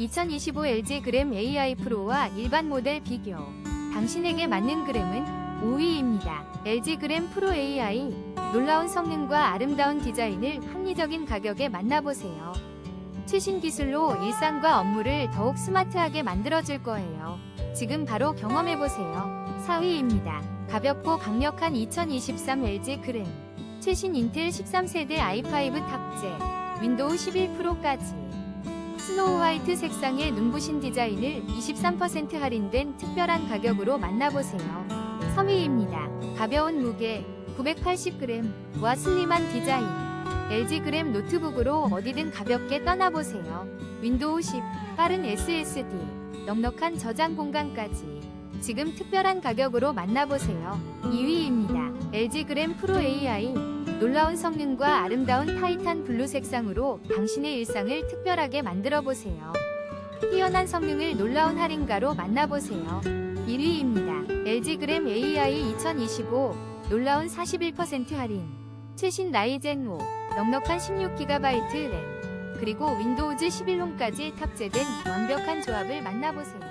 2025 LG 그램 AI 프로와 일반 모델 비교. 당신에게 맞는 그램은 5위입니다. LG 그램 프로 AI. 놀라운 성능과 아름다운 디자인을 합리적인 가격에 만나보세요. 최신 기술로 일상과 업무를 더욱 스마트하게 만들어줄 거예요. 지금 바로 경험해보세요. 4위입니다. 가볍고 강력한 2023 LG 그램. 최신 인텔 13세대 i5 탑재. 윈도우 11 프로까지. 스노우 화이트 색상의 눈부신 디자인을 23% 할인된 특별한 가격으로 만나보세요. 3위입니다. 가벼운 무게 980g와 슬림한 디자인. LG 그램 노트북으로 어디든 가볍게 떠나보세요. 윈도우 10, 빠른 SSD, 넉넉한 저장 공간까지. 지금 특별한 가격으로 만나보세요. 2위입니다. LG 그램 프로 AI. 놀라운 성능과 아름다운 타이탄 블루 색상으로 당신의 일상을 특별하게 만들어 보세요. 뛰어난 성능을 놀라운 할인가로 만나보세요. 1위입니다. LG 그램 AI 2025 놀라운 41% 할인. 최신 라이젠 5 넉넉한 16GB 램 그리고 윈도우즈 11홈까지 탑재된 완벽한 조합을 만나보세요.